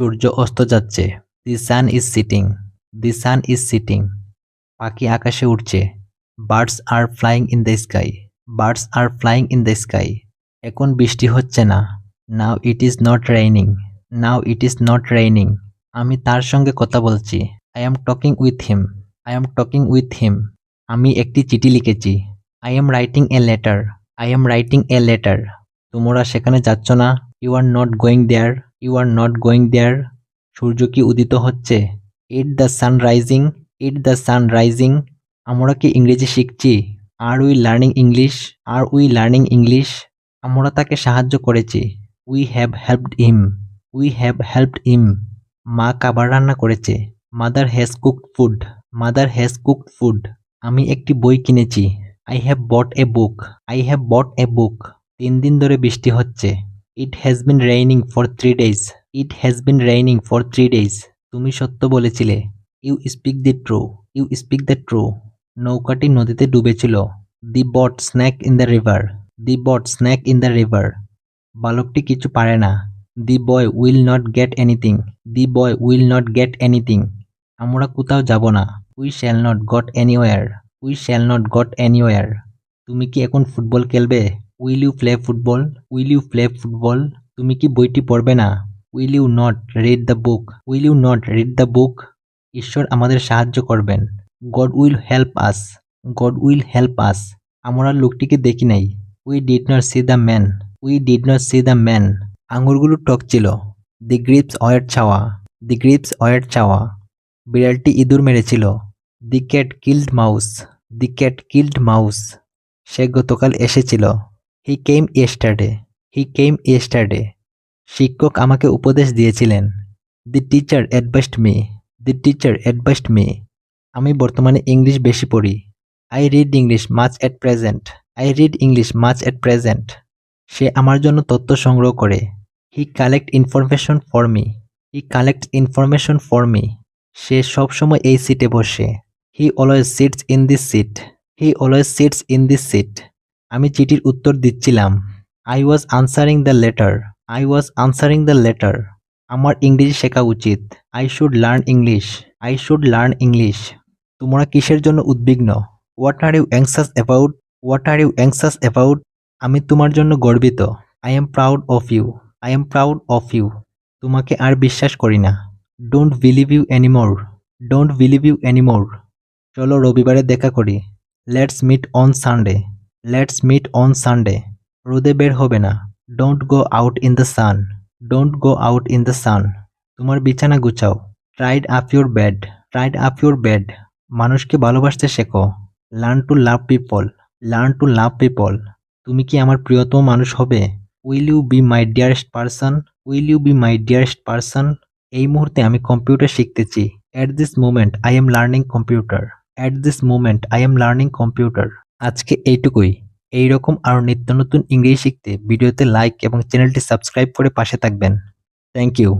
সূর্য অস্ত যাচ্ছে। The sun is sitting the sun is sitting পাখি আকাশে উঠছে birds are flying in the sky. Birds are flying in the sky. এখন বৃষ্টি হচ্ছে না। Now it is not raining now it is not raining আমি তার সঙ্গে কথা বলছি। I am talking with him I am talking with him আমি একটি চিঠি লিখেছি। I am writing a letter I am writing a letter তোমরা সেখানে যাচ্ছ না। You are not going there you are not going there সূর্য কি উদিত হচ্ছে? It the sun rising it the sun rising আমরা কি ইংরেজি শিখছি? Are we learning English are we learning English আমরা তাকে সাহায্য করেছি। We have helped him we have helped him মা খাবার রান্না করেছে। Mother has cooked food mother has cooked food আমি একটি বই কিনেছি। I have bought a book I have bought a book তিন দিন ধরে বৃষ্টি হচ্ছে। It has been raining for three days it has been raining for three days তুমি সত্য বলেছিলে। You speak the true you speak the true নৌকাটি নদীতে ডুবেছিল। The boat snack in the river the boat snack in the river বালকটি কিছু পারে না। The boy will not get anything the boy will not get anything আমরা কোথাও যাব না। We shall not got anywhere we shall not got anywhere তুমি কি এখন ফুটবল খেলবে? Will you play football will you play football তুমি কি বইটি পড়বে না? Will you not read the book will you not read the book ঈশ্বর আমাদের সাহায্য করবেন। God will help us God will help us আমরা লোকটিকে দেখি নাই। We did not see the man we did not see the man আঙুরগুলো টক ছিল the grips অয়ের ছাওয়া দি গ্রিপস অয়ের ছাওয়া বিড়ালটি ইঁদুর মেরেছিল। The cat killed mouse the cat killed mouse সে গতকাল এসেছিল। হি কেম ইয়েস্টারডে হি কেম ইয়েস্টারডে শিক্ষক আমাকে উপদেশ দিয়েছিলেন। The teacher advised me the teacher advised me আমি বর্তমানে ইংলিশ বেশি পড়ি। I read English much at present I read English much at present সে আমার জন্য তথ্য সংগ্রহ করে। He collect information for me he collect information for me সে সবসময় এই সিটে বসে। He always sits in this seat he always sits in this seat আমি চিঠির উত্তর দিচ্ছিলাম। I was answering the letter I was answering the letter আমার ইংরেজি শেখা উচিত। I should learn English I should learn English তোমরা কিসের জন্য উদ্বিগ্ন? What are you anxious about what are you anxious about আমি তোমার জন্য গর্বিত। I am proud of you I am proud of you তোমাকে আর বিশ্বাস করি না। Don't believe you anymore don't believe you anymore চলো রবিবারে দেখা করি। Let's meet on Sunday let's meet on Sunday রোদে বের হবে না। Don't go out in the sun don't go out in the sun তোমার বিছানা গুছাও। Tried up your bed tried up your bed মানুষকে ভালোবাসতে শেখো। Learn to love people learn to love people তুমি কি আমার প্রিয়তম মানুষ হবে? Will you be my dearest person will you be my dearest person এই মুহূর্তে আমি কম্পিউটার শিখতেছি। At this moment I am learning computer at this moment I am learning computer আজকে এইটুকুই। এই রকম আরও নিত্য নতুন ইংরেজি শিখতে ভিডিওতে লাইক এবং চ্যানেলটি সাবস্ক্রাইব করে পাশে থাকবেন। Thank you